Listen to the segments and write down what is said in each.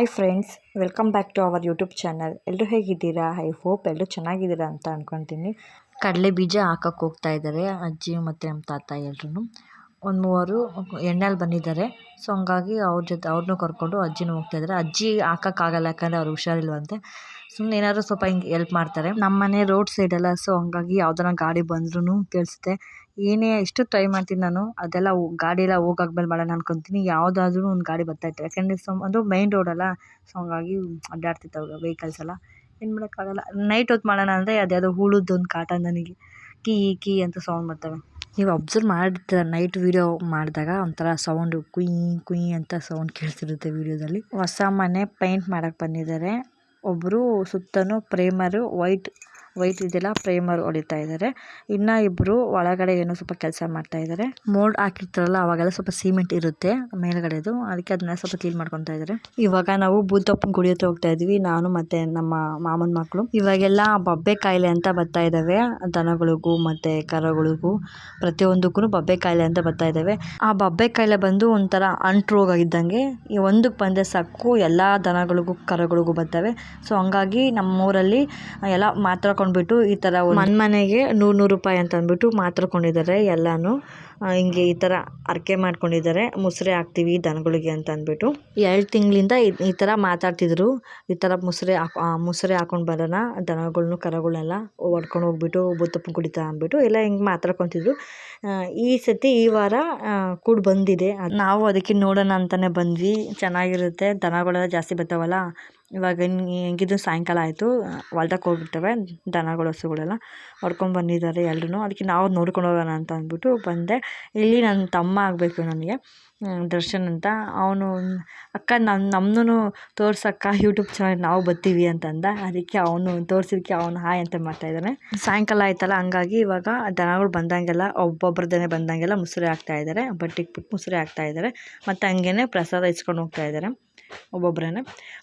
Hi friends welcome back to our YouTube channel ಎಲ್ಲರೂ ಹೇಗಿದ್ದೀರಾ? I hope ಎಲ್ಲರೂ ಚೆನ್ನಾಗಿದ್ದೀರಾ ಅಂತ ಅಂದ್ಕೊತೀನಿ ಕಡಲೆ ಬೀಜ ಹಾಕಕ್ಕೆ ಹೋಗ್ತಾ ಇದ್ದಾರೆ, ಅಜ್ಜಿ ಮತ್ತು ನಮ್ಮ ತಾತ ಎಲ್ಲರೂ ಒಂದು ಮೂವರು ಎಣ್ಣೆಲಿ ಬಂದಿದ್ದಾರೆ. ಸೊ ಹಂಗಾಗಿ ಅವ್ರ ಜೊತೆ ಅವ್ರನ್ನೂ ಕರ್ಕೊಂಡು ಅಜ್ಜಿನೂ ಹೋಗ್ತಾ ಇದ್ದಾರೆ. ಅಜ್ಜಿ ಹಾಕೋಕ್ಕಾಗಲ್ಲ ಯಾಕಂದರೆ ಅವ್ರು ಹುಷಾರಿಲ್ವಂತೆ. ಸುಮ್ಮನೆ ಏನಾದ್ರು ಸ್ವಲ್ಪ ಹಿಂಗೆ ಎಲ್ಪ್ ಮಾಡ್ತಾರೆ. ನಮ್ಮ ಮನೆ ರೋಡ್ ಸೈಡೆಲ್ಲ ಸೊ ಹಂಗಾಗಿ ಯಾವ್ದಾರ ಗಾಡಿ ಬಂದ್ರೂ ಕೇಳಿಸುತ್ತೆ. ಏನೇ ಎಷ್ಟು ಟ್ರೈ ಮಾಡ್ತೀನಿ ನಾನು, ಅದೆಲ್ಲ ಗಾಡಿ ಎಲ್ಲ ಹೋಗಾದ್ಮೇಲೆ ಮಾಡೋಣ ಅನ್ಕೊತೀನಿ. ಯಾವುದಾದ್ರೂ ಒಂದು ಗಾಡಿ ಬರ್ತಾಯಿತ್ತು ಯಾಕೆಂದರೆ ಸೊ ಅದು ಮೈನ್ ರೋಡಲ್ಲ ಸೊ ಹಂಗಾಗಿ ಅಡ್ಡಾಡ್ತಿರ್ತವೆ ವೆಹಿಕಲ್ಸ್ ಎಲ್ಲ. ಏನು ಮಾಡೋಕ್ಕಾಗಲ್ಲ. ನೈಟ್ ಹೊತ್ತು ಮಾಡೋಣ ಅಂದರೆ ಅದ್ಯಾವುದೋ ಹುಳುದ್ದು ಕಾಟ ನನಗೆ. ಕೀ ಕೀ ಅಂತ ಸೌಂಡ್ ಬರ್ತವೆ. ನೀವು ಅಬ್ಸರ್ವ್ ಮಾಡಿರ್ತೀರ ನೈಟ್ ವೀಡಿಯೋ ಮಾಡಿದಾಗ ಒಂಥರ ಸೌಂಡು ಕುಯ್ ಕುಯ್ ಅಂತ ಸೌಂಡ್ ಕೇಳ್ತಿರುತ್ತೆ ವೀಡಿಯೋದಲ್ಲಿ ಹೊಸ ಮನೆ ಪೇಂಟ್ ಮಾಡೋಕ್ಕೆ ಬಂದಿದ್ದಾರೆ. ಒಬ್ಬರು ಸುತ್ತಲೂ ಪ್ರೇಮರು ವೈಟ್ ವೈಟ್ ಇದೆಲ್ಲ ಪ್ರೈಮರ್ ಹೊಡಿತಾ ಇದ್ದಾರೆ ಇನ್ನ ಇಬ್ಬರು ಒಳಗಡೆ ಏನೋ ಸ್ವಲ್ಪ ಕೆಲಸ ಮಾಡ್ತಾ ಇದ್ದಾರೆ ಮೋಲ್ಡ್ ಹಾಕಿರ್ತಾರಲ್ಲ, ಅವಾಗೆಲ್ಲ ಸ್ವಲ್ಪ ಸಿಮೆಂಟ್ ಇರುತ್ತೆ ಮೇಲ್ಗಡೆದು. ಅದಕ್ಕೆ ಅದನ್ನ ಸ್ವಲ್ಪ ಕ್ಲೀನ್ ಮಾಡ್ಕೊತಾ ಇದ್ದಾರೆ ಇವಾಗ ನಾವು ಬೂತಪ್ಪನ ಗುಡಿ ಹತ್ರ ಹೋಗ್ತಾ ಇದ್ವಿ. ನಾನು ಮತ್ತೆ ನಮ್ಮ ಮಾಮನ ಮಕ್ಕಳು ಇವಾಗೆಲ್ಲ ಬಬ್ಬೆ ಕಾಯಿಲೆ ಅಂತ ಬರ್ತಾ ಇದ್ದಾವೆ ದನಗಳಿಗೂ ಮತ್ತೆ ಕರಗಳಿಗೂ ಪ್ರತಿಯೊಂದಕ್ಕೂ ಬಬ್ಬೆ ಕಾಯಿಲೆ ಅಂತ ಬರ್ತಾ ಇದ್ದಾವೆ ಆ ಬಬ್ಬೆ ಕಾಯಿಲೆ ಬಂದು ಒಂಥರ ಅಂಟು ರೋಗ ಇದ್ದಂಗೆ ಈ ಒಂದಕ್ಕೆ ಬಂದೆ ಸಾಕು ಎಲ್ಲ ದನಗಳಿಗೂ ಕರಗಳಿಗೂ ಬರ್ತವೆ. ಸೊ ಹಂಗಾಗಿ ನಮ್ಮೂರಲ್ಲಿ ಎಲ್ಲ ಮಾತ್ರೆ ಕೊಂಡ್ಬಿಟ್ಟು ಈ ಥರ ಮನೆ ಮನೆಗೆ ನೂರು ನೂರು ರೂಪಾಯಿ ಅಂತ ಅಂದ್ಬಿಟ್ಟು ಮಾತಾಡ್ಕೊಂಡಿದ್ದಾರೆ ಎಲ್ಲನೂ. ಹಿಂಗೆ ಈ ಥರ ಅರ್ಕೆ ಮಾಡ್ಕೊಂಡಿದ್ದಾರೆ. ಮುಸ್ರೆ ಹಾಕ್ತೀವಿ ದನಗಳಿಗೆ ಅಂತ ಅಂದ್ಬಿಟ್ಟು. ಎರಡು ತಿಂಗಳಿಂದ ಈ ಥರ ಮಾತಾಡ್ತಿದ್ರು. ಈ ಥರ ಮುಸ್ರೆ ಮುಸ್ರೆ ಹಾಕೊಂಡು ಬರೋಣ, ದನಗಳ್ನು ಕರಗಳನ್ನೆಲ್ಲ ಹೊಡ್ಕೊಂಡು ಹೋಗ್ಬಿಟ್ಟು ಬುತ್ತಪ್ಪ ಕುಡಿತಾ ಅಂದ್ಬಿಟ್ಟು ಎಲ್ಲ ಹಿಂಗೆ ಮಾತಾಡ್ಕೊತಿದ್ರು. ಈ ಸತಿ ಈ ವಾರ ಕೂಡ ಬಂದಿದೆ. ನಾವು ಅದಕ್ಕೆ ನೋಡೋಣ ಅಂತಲೇ ಬಂದ್ವಿ. ಚೆನ್ನಾಗಿರುತ್ತೆ. ದನಗಳೆಲ್ಲ ಜಾಸ್ತಿ ಬರ್ತಾವಲ್ಲ ಇವಾಗ ಹೆಂಗೆ ಹೆಂಗಿದ್ರು ಸಾಯಂಕಾಲ ಆಯಿತು ಹೊಲ್ದಾಗ ಹೋಗ್ಬಿಡ್ತವೆ ದನಗಳು, ಹಸುಗಳೆಲ್ಲ ಹೊಡ್ಕೊಂಡು ಬಂದಿದ್ದಾರೆ ಎಲ್ಲರೂ ಅದಕ್ಕೆ ನಾವು ನೋಡ್ಕೊಂಡು ಹೋಗೋಣ ಅಂತ ಅಂದ್ಬಿಟ್ಟು ಬಂದೆ. ಇಲ್ಲಿ ನನ್ನ ತಮ್ಮ ಆಗಬೇಕು ನನಗೆ ದರ್ಶನ್ ಅಂತ. ಅವನು, ಅಕ್ಕ ನನ್ನ ನಮ್ಮನ್ನೂ ತೋರ್ಸಕ್ಕ ಯೂಟ್ಯೂಬ್ ಚಾನಲ್ ನಾವು ಬರ್ತೀವಿ ಅಂತಂದ. ಅದಕ್ಕೆ ಅವನು ತೋರ್ಸಿದ್ದಕ್ಕೆ ಅವನು ಹಾಯ್ ಅಂತ ಮಾಡ್ತಾಯಿದ್ದಾನೆ ಸಾಯಂಕಾಲ ಆಯ್ತಲ್ಲ, ಹಂಗಾಗಿ ಇವಾಗ ದನಗಳು ಬಂದಂಗೆಲ್ಲ ಒಬ್ಬೊಬ್ಬರದೇ ಬಂದಂಗೆಲ್ಲ ಮುಸುರೆ ಆಗ್ತಾಯಿದ್ದಾರೆ ಬಟ್ಟೆಗೆ ಬಿಟ್ಟು ಮುಸುರೆ ಹಾಕ್ತಾ ಇದ್ದಾರೆ. ಮತ್ತು ಹಂಗೇನೆ ಪ್ರಸಾದ ಇಸ್ಕೊಂಡು ಹೋಗ್ತಾ ಇದ್ದಾರೆ. ಒಬ್ಬೊಬ್ಬರೇ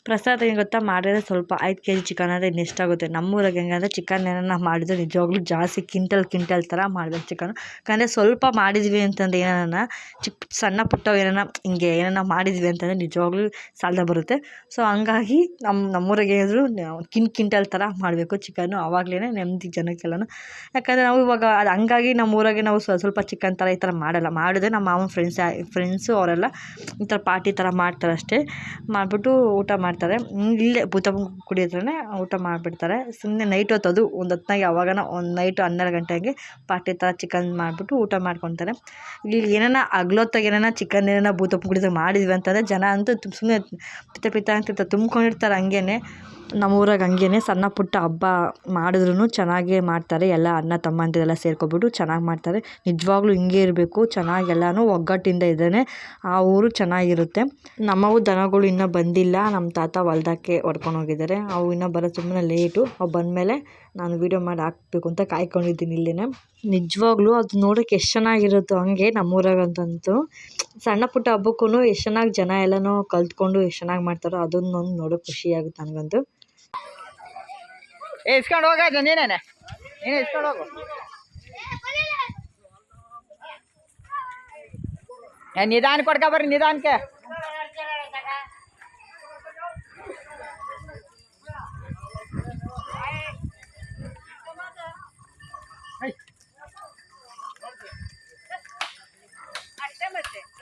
ಪ್ರಸಾದ ಏನು ಗೊತ್ತಾ? ಮಾಡಿದ್ರೆ ಸ್ವಲ್ಪ ಐದು ಕೆ ಜಿ ಚಿಕನ್ ಆದರೆ ಇನ್ನು ಎಷ್ಟಾಗುತ್ತೆ ನಮ್ಮೂರಾಗೆ ಅಂದರೆ ಚಿಕನ್ ಏನಾರ ಮಾಡಿದ್ರೆ ನಿಜವಾಗ್ಲೂ ಜಾಸ್ತಿ ಕಿಂಟಲ್ ಕಿಂಟಲ್ ಥರ ಮಾಡ್ಬೇಕು ಚಿಕನ್ ಯಾಕಂದರೆ ಸ್ವಲ್ಪ ಮಾಡಿದ್ವಿ ಅಂತಂದ್ರೆ ಏನಾರ ಚಿಕ್ಕ ಸಣ್ಣ ಪುಟ್ಟ ಏನಾರ ಹಿಂಗೆ ಏನಾರ ಮಾಡಿದ್ವಿ ಅಂತಂದರೆ ನಿಜವಾಗ್ಲೂ ಸಾಲದ ಬರುತ್ತೆ. ಸೊ ಹಂಗಾಗಿ ನಮ್ಮ ನಮ್ಮೂರಾಗೆ ಏನಾದರೂ ಕಿನ್ ಕಿಂಟಲ್ ಥರ ಮಾಡಬೇಕು ಚಿಕನ್ನು ಆವಾಗಲೇ ನೆಮ್ಮದಿ ಜನಕ್ಕೆಲ್ಲನೂ. ಯಾಕಂದರೆ ನಾವು ಇವಾಗ ಅದು ಹಂಗಾಗಿ ನಮ್ಮೂರಾಗೆ ನಾವು ಸ್ವ- ಸ್ವಲ್ಪ ಚಿಕನ್ ಥರ ಈ ಥರ ಮಾಡಲ್ಲ. ಮಾಡಿದ್ರೆ ನಮ್ಮ ಮಾವನ ಫ್ರೆಂಡ್ಸ್ ಫ್ರೆಂಡ್ಸು ಅವರೆಲ್ಲ ಈ ಥರ ಪಾರ್ಟಿ ಥರ ಮಾಡ್ತಾರೆ ಅಷ್ಟೇ ಮಾಡಿಬಿಟ್ಟು ಊಟ ಮಾಡ್ತಾರೆ. ಇಲ್ಲೇ ಭೂತ ಗುಡಿ ಹತ್ರನೇ ಊಟ ಮಾಡಿಬಿಡ್ತಾರೆ. ಸುಮ್ಮನೆ ನೈಟ್ ಹೊತ್ತು ಅದು ಒಂದು ಹೊತ್ನಾಗೆ ಅವಾಗನ ಒಂದು ನೈಟು ಹನ್ನೆರಡು ಗಂಟೆಗೆ ಪಾರ್ಟಿ ಥರ ಚಿಕನ್ ಮಾಡಿಬಿಟ್ಟು ಊಟ ಮಾಡ್ಕೊತಾರೆ. ಇಲ್ಲಿ ಏನಾನ ಹಗ್ಲೊತ್ತಾಗ ಏನಾನ ಚಿಕನ್ ಏನಾನ ಭೂತಪ್ಪ ಗುಡಿದಾಗ ಮಾಡಿದ್ವಿ ಅಂತಂದರೆ ಜನ ಅಂತೂ ಸುಮ್ಮನೆ ಪಿತ ಪಿತ್ತ ಅಂತಿರ್ತಾರೆ ತುಂಬ್ಕೊಂಡಿರ್ತಾರೆ ಹಂಗೇನೆ. ನಮ್ಮ ಊರಾಗ ಹಂಗೇನೆ ಸಣ್ಣ ಪುಟ್ಟ ಹಬ್ಬ ಮಾಡಿದ್ರೂ ಚೆನ್ನಾಗೇ ಮಾಡ್ತಾರೆ. ಎಲ್ಲ ಅಣ್ಣ ತಮ್ಮಂದಿರೆಲ್ಲ ಸೇರ್ಕೊಬಿಟ್ಟು ಚೆನ್ನಾಗಿ ಮಾಡ್ತಾರೆ. ನಿಜವಾಗ್ಲೂ ಹಿಂಗೆ ಇರಬೇಕು. ಚೆನ್ನಾಗಿ ಎಲ್ಲನೂ ಒಗ್ಗಟ್ಟಿಂದ ಇದ್ದಾನೆ ಆ ಊರು ಚೆನ್ನಾಗಿರುತ್ತೆ. ನಮ್ಮವು ದನಗಳು ಇನ್ನೂ ಬಂದಿಲ್ಲ. ನಮ್ಮ ತಾತ ಹೊಲ್ದಕ್ಕೆ ಹೊಡ್ಕೊಂಡು ಹೋಗಿದ್ದಾರೆ ಅವು ಇನ್ನೂ ಬರೋ ಸುಮ್ಮನೆ ಲೇಟು. ಅವು ಬಂದಮೇಲೆ ನಾನು ವೀಡಿಯೋ ಮಾಡಿ ಹಾಕ್ಬೇಕು ಅಂತ ಕಾಯ್ಕೊಂಡಿದ್ದೀನಿ ಇಲ್ಲೇ ನಿಜವಾಗ್ಲೂ ಅದು ನೋಡೋಕೆ ಎಷ್ಟು ಚೆನ್ನಾಗಿರುತ್ತೋ ಹಂಗೆ ನಮ್ಮೂರಾಗಂತಂತೂ ಸಣ್ಣ ಪುಟ್ಟ ಹಬ್ಬಕ್ಕೂ ಎಷ್ಟು ಚೆನ್ನಾಗಿ ಜನ ಎಲ್ಲನೂ ಕಲ್ತ್ಕೊಂಡು ಎಷ್ಟು ಚೆನ್ನಾಗಿ ಮಾಡ್ತಾರೋ ಅದನ್ನೊಂದು ನೋಡೋಕೆ ಖುಷಿಯಾಗುತ್ತೆ ನನಗಂತೂ. ಏ, ಇಸ್ಕೊಂಡು ಹೋಗ ನೀನೇನೆ? ನೀನೇ ಇಸ್ಕೊಂಡು ಹೋಗು. ನಿಧಾನ ಕೊಡ್ಕ ಬರ್ರಿ, ನಿಧಾನಕ್ಕೆ.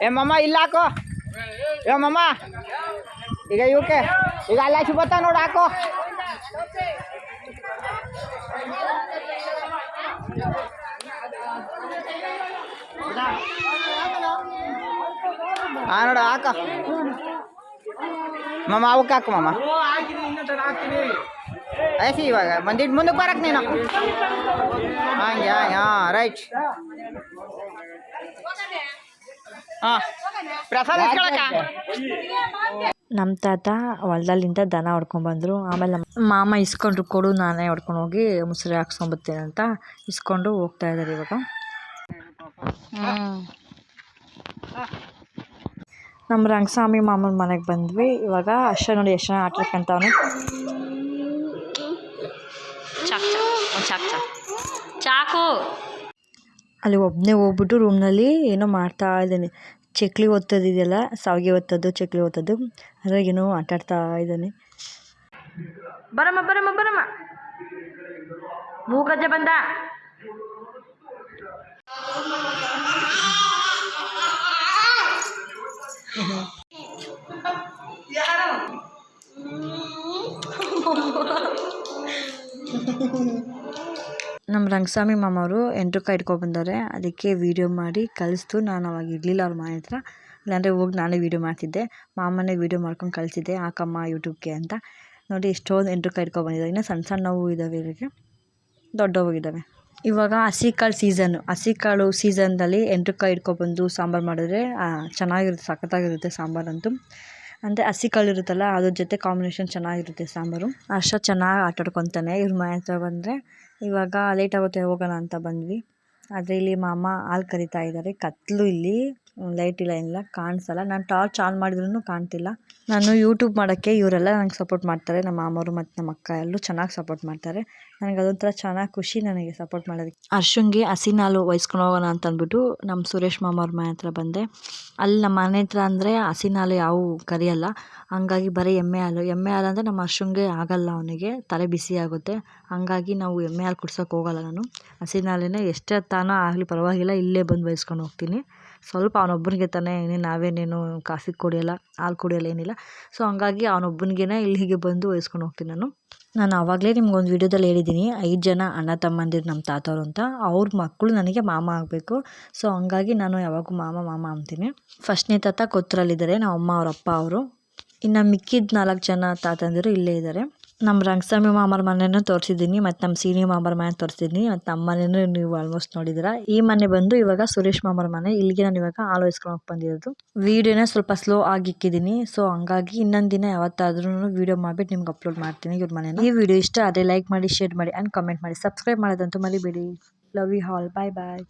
ಏ, ಮಮ್ಮ, ಇಲ್ಲ ಹಾಕೋ. ಏ ಈಗ ಇವಕ್ಕೆ, ಈಗ ಅಲ್ಲ ಬರ್ತಾವ ನೋಡು, ಹಾಕೋ. ಹಾ ನೋಡ ಹಾಕ. ಮಾಮ ಅವಕ್ಕೆ ಹಾಕು ಮಾಮ. ಐಸಿ ಇವಾಗ ಬಂದಿಟ್ಟು ಮುಂದಕ್ಕೆ ಬರಕ್ ನೀನು. ಹಂಗೆ ಹಂಗೆ ಹಾಂ ರೈಟ್. ಹಾಂ ಪ್ರಸಾದ ಇಟ್ಕೊಳಕ ನಮ್ಮ ತಾತ ಹೊಲದಲ್ಲಿಂದ ದನ ಹೊಡ್ಕೊಂಡ್ಬಂದರು ಆಮೇಲೆ ನಮ್ಮ ಮಾಮ ಇಸ್ಕೊಂಡ್ರು ಕೊಡು ನಾನೇ ಹೊಡ್ಕೊಂಡು ಹೋಗಿ ಮುಸುರಿ ಹಾಕ್ಸ್ಕೊಂಬತ್ತೇನೆ ಅಂತ ಇಸ್ಕೊಂಡು ಹೋಗ್ತಾ ಇದ್ದಾರೆ ಇವಾಗ. ನಮ್ಮ ರಂಗಸ್ವಾಮಿ ಮಾಮನ ಮನೆಗೆ ಬಂದ್ವಿ. ಇವಾಗ ಅಷ್ಟ ನೋಡಿ ಎಷ್ಟು ಜನ ಆಟಾಡ್ಕೊಂತವನು. Chalk chalk chalk chalk. ಚಾಕು. ಅಲ್ಲಿ ಒಬ್ಬನೇ ಹೋಗ್ಬಿಟ್ಟು ರೂಮ್ನಲ್ಲಿ ಏನೋ ಮಾಡ್ತಾ ಇದ್ದೀನಿ. ಚಕ್ಲಿ ಒತ್ತೋದಿದೆಯಲ್ಲ ಸಾವಿಗೆ ಒತ್ತೋದು ಚಕ್ಲಿ ಒತ್ತೋದು. ಅದ್ರಾಗೇನೋ ಆಟಾಡ್ತಾ ಇದ್ದಾನೆ. ಬರಮ್ಮ ಬರಮ್ಮ ಬರಮ್ಮ. ಮೂಗಜ್ಜ ಬಂದ. ರಂಗಸ್ವಾಮಿ ಮಾಮವರು ಅವರು ಇಟ್ಕೊಂಡು ಬಂದಾರೆ ಅದಕ್ಕೆ ವೀಡಿಯೋ ಮಾಡಿ ಕಳಿಸ್ತು ನಾನು ಅವಾಗ ಇರಲಿಲ್ಲ ಅವ್ರ ಮನೆ ಹತ್ರ. ಇಲ್ಲಾಂದರೆ ಹೋಗಿ ನಾನೇ ವೀಡಿಯೋ ಮಾಡ್ತಿದ್ದೆ. ಮಾಮನೇ ವೀಡಿಯೋ ಮಾಡ್ಕೊಂಡು ಕಳಿಸಿದ್ದೆ. ಹಾಕಮ್ಮ ಯೂಟ್ಯೂಬ್ಗೆ ಅಂತ. ನೋಡಿ, ಎಷ್ಟೊಂದು ಎಂಟ್ರುಕಾಯಿ ಇಟ್ಕೊಂಡು ಇನ್ನೂ ಸಣ್ಣ ಸಣ್ಣವು ಇದ್ದಾವೆ ಇವರಿಗೆ. ದೊಡ್ಡವಾಗಿದ್ದಾವೆ ಇವಾಗ ಹಸಿ ಕಾಳು ಸೀಸನ್ನು ಹಸಿ ಕಾಳು ಸೀಸನ್ದಲ್ಲಿ ಎಂಟ್ರುಕಾಯಿ ಇಟ್ಕೊಬಂದು ಸಾಂಬಾರು ಮಾಡಿದ್ರೆ ಚೆನ್ನಾಗಿರುತ್ತೆ, ಸಖತ್ತಾಗಿರುತ್ತೆ ಸಾಂಬಾರಂತೂ ಅಂದರೆ ಹಸಿ ಕಾಳು ಇರುತ್ತಲ್ಲ, ಅದ್ರ ಜೊತೆ ಕಾಂಬಿನೇಷನ್ ಚೆನ್ನಾಗಿರುತ್ತೆ ಸಾಂಬಾರು. ಅಷ್ಟು ಚೆನ್ನಾಗಿ ಆಟಾಡ್ಕೊತಾನೆ ಇವ್ರ ಮನೆ ಹತ್ರ ಬಂದರೆ. ಇವಾಗ ಲೇಟ್ ಆಗುತ್ತೆ ಹೋಗೋಣ ಅಂತ ಬಂದ್ವಿ. ಆದರೆ ಇಲ್ಲಿ ಮಾಮ ಹಾಲು ಕರಿತಾ ಇದ್ದಾರೆ ಕತ್ತಲು ಇಲ್ಲಿ. ಲೈಟ್ ಇಲ್ಲ, ಏನಿಲ್ಲ, ಕಾಣಿಸಲ್ಲ. ನಾನು ಟಾರ್ಚ್ ಆನ್ ಮಾಡಿದ್ರೂ ಕಾಣ್ತಿಲ್ಲ. ನಾನು ಯೂಟ್ಯೂಬ್ ಮಾಡೋಕ್ಕೆ ಇವರೆಲ್ಲ ನನಗೆ ಸಪೋರ್ಟ್ ಮಾಡ್ತಾರೆ. ನಮ್ಮ ಮಾಮವರು ಮತ್ತು ನಮ್ಮ ಅಕ್ಕ ಎಲ್ಲರೂ ಚೆನ್ನಾಗಿ ಸಪೋರ್ಟ್ ಮಾಡ್ತಾರೆ. ನನಗೆ ಅದೊಂಥರ ಚೆನ್ನಾಗಿ ಖುಷಿ ನನಗೆ ಸಪೋರ್ಟ್ ಮಾಡೋದಕ್ಕೆ. ಅರ್ಶುಂಗೆ ಹಸಿನಾಲು ವಹಿಸ್ಕೊಂಡು ಹೋಗೋಣ ಅಂತ ಅಂದ್ಬಿಟ್ಟು ನಮ್ಮ ಸುರೇಶ್ ಮಾಮವ್ರ ಮನೆ ಹತ್ರ ಬಂದೆ. ಅಲ್ಲಿ ನಮ್ಮ ಮನೆ ಹತ್ರ ಅಂದರೆ ಹಸಿನಾಲು ಯಾವ ಕರಿಯಲ್ಲ. ಹಂಗಾಗಿ ಬರೀ ಎಮ್ಮೆ ಹಾಲು. ಎಮ್ಮೆ ಹಾಲು ಅಂದರೆ ನಮ್ಮ ಅರ್ಶುಂಗೆ ಆಗಲ್ಲ ಅವನಿಗೆ. ತಲೆ ಬಿಸಿ ಆಗುತ್ತೆ. ಹಂಗಾಗಿ ನಾವು ಎಮ್ಮೆ ಹಾಲು ಕುಡ್ಸೋಕೆ ಹೋಗಲ್ಲ ನಾನು. ಹಸಿನ ಹಾಲನ್ನೇ ಎಷ್ಟೇ ತಾನೋ ಆಗಲಿ ಪರವಾಗಿಲ್ಲ, ಇಲ್ಲೇ ಬಂದು ವಹಿಸ್ಕೊಂಡು ಹೋಗ್ತೀನಿ. ಸ್ವಲ್ಪ ಅವನೊಬ್ಬನಿಗೆ ತಾನೇ ಇನ್ನೇನು ನಾವೇನೇನು ಕಾಫಿ ಕುಡಿಯೋಲ್ಲ, ಹಾಲು ಕುಡಿಯೋಲ್ಲ, ಏನಿಲ್ಲ. ಸೊ ಹಂಗಾಗಿ ಅವನೊಬ್ಬನಿಗೆ ಇಲ್ಲಿಗೆ ಬಂದು ವಹಿಸ್ಕೊಂಡು ಹೋಗ್ತೀನಿ ನಾನು. ನಾನು ಆವಾಗಲೇ ನಿಮ್ಗೊಂದು ವಿಡಿಯೋದಲ್ಲಿ ಹೇಳಿದ್ದೀನಿ, ಐದು ಜನ ಅಣ್ಣ ತಮ್ಮಂದಿರು ನಮ್ಮ ತಾತವ್ರು ಅಂತ, ಅವ್ರ ಮಕ್ಕಳು ನನಗೆ ಮಾಮ ಆಗಬೇಕು. ಸೊ ಹಂಗಾಗಿ ನಾನು ಯಾವಾಗೂ ಮಾಮ ಮಾಮ ಅಂತೀನಿ. ಫಸ್ಟ್ನೇ ತಾತ ಕೊತ್ತರಲ್ಲಿದ್ದಾರೆ ನಮ್ಮ ಅಮ್ಮ ಅವ್ರ ಅಪ್ಪ ಅವರು. ಇನ್ನು ಮಿಕ್ಕಿದ ನಾಲ್ಕು ಜನ ತಾತಂದಿರು ಇಲ್ಲೇ ಇದ್ದಾರೆ ನಮ್ಮ ರಂಗಸ್ವಾಮಿ ಮಾಮರ ಮನೆಯೂ ತೋರಿಸಿದ್ದೀನಿ, ಮತ್ತು ನಮ್ಮ ಸೀನಿ ಮಾಮರ ಮನೆ ತೋರಿಸಿದ್ದೀನಿ, ಮತ್ತು ನಮ್ಮ ಮನೆಯೂ ನೀವು ಆಲ್ಮೋಸ್ಟ್ ನೋಡಿದ್ದೀರಾ. ಈ ಮನೆ ಬಂದು ಇವಾಗ ಸುರೇಶ್ ಮಾಮರ ಮನೆ, ಇಲ್ಲಿಗೆ ನಾನು ಇವಾಗ ಹಾಲು ಬಂದಿರೋದು. ವೀಡಿಯೋನೇ ಸ್ವಲ್ಪ ಸ್ಲೋ ಆಗಿ ಇಕ್ಕಿದ್ದೀನಿ ಸೊ ಹಂಗಾಗಿ ಇನ್ನೊಂದು ದಿನ ಯಾವತ್ತಾದ್ರೂ ವೀಡಿಯೋ ಮಾಡಿಬಿಟ್ಟು ನಿಮ್ಗೆ ಅಪ್ಲೋಡ್ ಮಾಡ್ತೀನಿ ಇವ್ರ ಮನೇನ. ಈ ವಿಡಿಯೋ ಇಷ್ಟ ಅದೇ ಲೈಕ್ ಮಾಡಿ ಶೇರ್ ಮಾಡಿ ಆ್ಯಂಡ್ ಕಮೆಂಟ್ ಮಾಡಿ. ಸಬ್ಸ್ಕ್ರೈಬ್ ಮಾಡೋದಂತೂ ಮರಿಬೇಡಿ. Love you all bye bye